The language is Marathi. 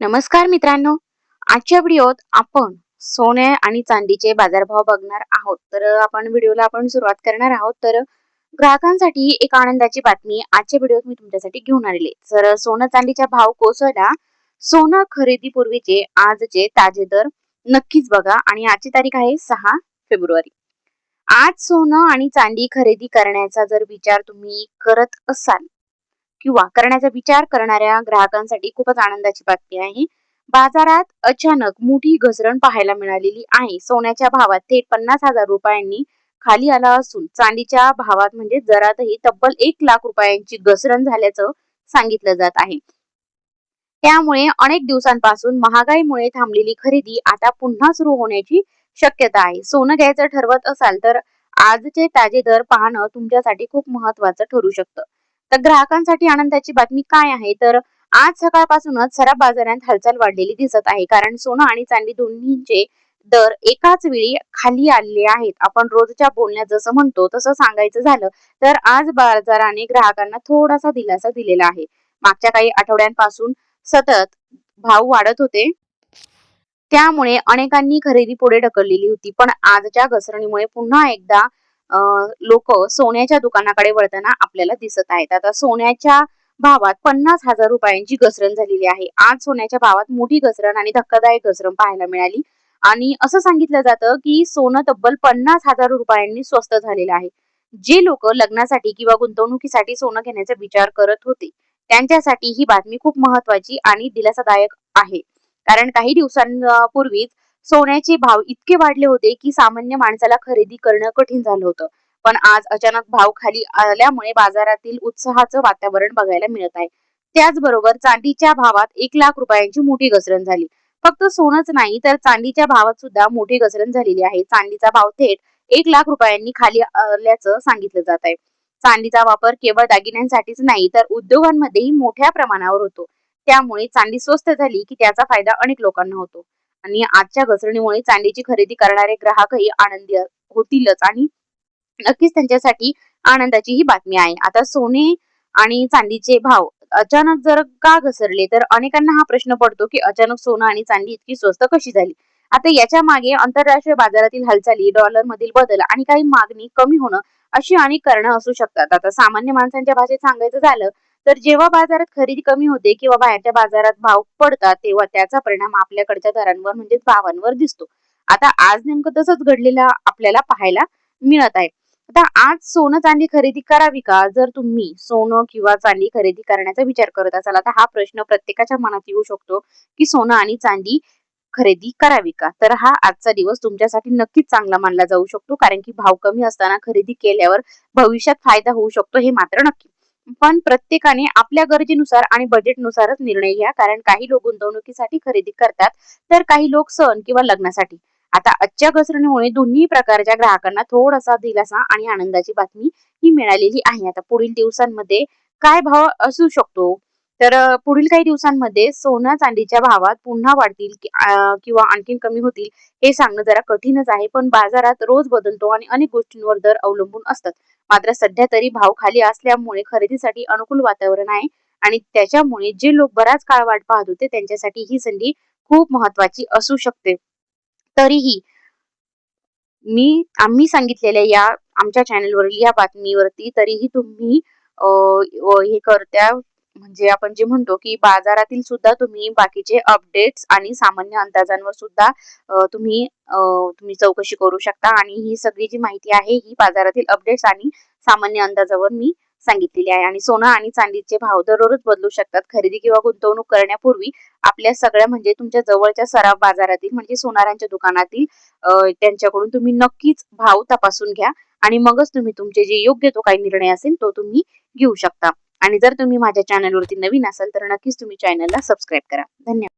नमस्कार मित्रांनो. आजच्या व्हिडिओत आपण सोने आणि चांदीचे बाजारभाव बघणार आहोत. तर आपण व्हिडिओला आपण सुरुवात करणार आहोत. तर ग्राहकांसाठी एक आनंदाची बातमी आजच्या व्हिडिओत मी तुमच्यासाठी घेऊन आलेले तर सोनं चांदीचा भाव कोसळला. सोनं खरेदीपूर्वीचे आजचे ताजे दर नक्कीच बघा आणि आजची तारीख आहे सहा फेब्रुवारी. आज सोनं आणि चांदी खरेदी करण्याचा जर विचार तुम्ही करत असाल किंवा करण्याचा विचार करणाऱ्या ग्राहकांसाठी खूपच आनंदाची बातमी आहे. बाजारात अचानक मोठी घसरण पाहायला मिळालेली आहे. सोन्याच्या भावात थेट पन्नास हजार रुपयांनी खाली आला असून चांदीच्या भावात म्हणजे जरातही तब्बल एक लाख रुपयांची घसरण झाल्याचं सांगितलं जात आहे. त्यामुळे अनेक दिवसांपासून महागाईमुळे थांबलेली खरेदी आता पुन्हा सुरू होण्याची शक्यता आहे. सोनं घ्यायचं ठरवत असाल तर आजचे ताजे दर पाहणं तुमच्यासाठी खूप महत्वाचं ठरू शकतं. तर ग्राहकांसाठी आनंदाची बातमी काय आहे? तर आज सकाळपासूनच सराफ बाजारात हालचाल वाढलेली दिसत आहे. कारण सोनं आणि चांदी दोन्हीचे दर एकाच वेळी खाली आलेले आहेत. आपण रोजच्या बोलण्यात जसं म्हणतो तसं सांगायचं झालं तर आज बाजाराने ग्राहकांना थोडासा दिलासा दिलेला आहे. मागच्या काही आठवड्यांपासून सतत भाव वाढत होते. त्यामुळे अनेकांनी खरेदी पुढे ढकललेली होती. पण आजच्या घसरणीमुळे पुन्हा एकदा लोक सोन्याच्या दुकानाकडे वळताना आपल्याला दिसत आहेत. आता सोन्याच्या भावात पन्नास हजार रुपयांची घसरण झालेली आहे. आज सोन्याच्या भावात मोठी घसरण आणि धक्कादायक घसरण पाहायला मिळाली. आणि असं सांगितलं जातं की सोनं तब्बल पन्नास हजार रुपयांनी स्वस्त झालेलं आहे. जे लोक लग्नासाठी किंवा गुंतवणुकीसाठी सोनं घेण्याचा विचार करत होते त्यांच्यासाठी ही बातमी खूप महत्वाची आणि दिलासादायक आहे. कारण काही दिवसांपूर्वीच सोन्याचे भाव इतके वाढले होते की सामान्य माणसाला खरेदी करणं कठीण झालं होतं. पण आज अचानक भाव खाली आल्यामुळे बाजारातील उत्साहाचं वातावरण बघायला मिळत आहे. त्याचबरोबर चांदीच्या भावात एक लाख रुपयांची मोठी घसरण झाली. फक्त सोनच नाही तर चांदीच्या भावात सुद्धा मोठी घसरण झालेली आहे. चांदीचा भाव थेट एक लाख रुपयांनी खाली आल्याचं सांगितलं जात आहे. चांदीचा वापर केवळ दागिन्यांसाठीच नाही तर उद्योगांमध्येही मोठ्या प्रमाणावर होतो. त्यामुळे चांदी स्वस्त झाली की त्याचा फायदा अनेक लोकांना होतो. आणि आजच्या घसरणीमुळे चांदीची खरेदी करणारे ग्राहकही आनंदी होतीलच. आणि नक्कीच त्यांच्यासाठी आनंदाची ही बातमी आहे. आता सोने आणि चांदीचे भाव अचानक जर का घसरले तर अनेकांना हा प्रश्न पडतो की अचानक सोनं आणि चांदी इतकी स्वस्त कशी झाली? आता याच्या मागे आंतरराष्ट्रीय बाजारातील हालचाली डॉलर मधील बदल आणि काही मागणी कमी होणं अशी अनेक कारणं असू शकतात. आता सामान्य माणसांच्या भाषेत सांगायचं झालं तर जेव्हा बाजारात खरेदी कमी होते किंवा बाहेरच्या बाजारात भाव पडतात तेव्हा त्याचा परिणाम आपल्याकडच्या दरांवर म्हणजे भावांवर दिसतो. आता आज नेमकं तसंच घडलेलं आपल्याला पाहायला मिळत आहे. आता आज सोनं चांदी खरेदी करावी का? जर तुम्ही सोनं किंवा चांदी खरेदी करण्याचा विचार करत असाल आता हा प्रश्न प्रत्येकाच्या मनात येऊ शकतो की सोनं आणि चांदी खरेदी करावी का? तर हा आजचा दिवस तुमच्यासाठी नक्कीच चांगला मानला जाऊ शकतो कारण की भाव कमी असताना खरेदी केल्यावर भविष्यात फायदा होऊ शकतो हे मात्र नक्की. पण प्रत्येकाने आपल्या गरजेनुसार आणि बजेटनुसारच निर्णय घ्या. कारण काही लोक गुंतवणुकीसाठी खरेदी करतात तर काही लोक सण किंवा लग्नासाठी. आता आजच्या घसरणीमुळे दोन्ही प्रकारच्या ग्राहकांना थोडासा दिलासा आणि आनंदाची बातमी ही मिळालेली आहे. आता पुढील दिवसांमध्ये काय भाव असू शकतो? तर पुढील काही दिवसांमध्ये सोना चांदीच्या भावात पुन्हा वाढतील किंवा आणखीन कमी होतील हे सांगणं जरा कठीणच आहे. पण बाजारात रोज बदलतो आणि अनेक गोष्टींवर दर अवलंबून असतात. मात्र सध्या तरी भाव खाली असल्यामुळे खरेदीसाठी अनुकूल वातावरण आहे आणि त्याच्यामुळे जे लोक बराच काळ वाट पाहत होते त्यांच्यासाठी ही संधी खूप महत्वाची असू शकते. तरीही मी आम्ही सांगितलेल्या या आमच्या चॅनेलवरील या बातमीवरती तरीही तुम्ही हे करत्या म्हणजे आपण जे म्हणतो की बाजारातील सुद्धा तुम्ही बाकीचे अपडेट्स आणि सामान्य अंदाजांवर सुद्धा तुम्ही तुम्ही चौकशी करू शकता. आणि ही सगळी जी माहिती आहे ही बाजारातील अपडेट्स आणि सामान्य अंदाजावर मी सांगितलेली आहे. आणि सोनं आणि चांदीचे भाव दररोज बदलू शकतात. खरेदी किंवा गुंतवणूक करण्यापूर्वी आपल्या सगळ्या म्हणजे तुमच्या जवळच्या सराव बाजारातील म्हणजे सोनारांच्या दुकानातील त्यांच्याकडून तुम्ही नक्कीच भाव तपासून घ्या. आणि मगच तुम्ही तुमचे जे योग्य तो काही निर्णय असेल तो तुम्ही घेऊ शकता. आणि जर तुम्ही माझ्या चॅनलवरती नवीन असाल तर नक्कीच तुम्ही चॅनलला सबस्क्राईब करा. धन्यवाद.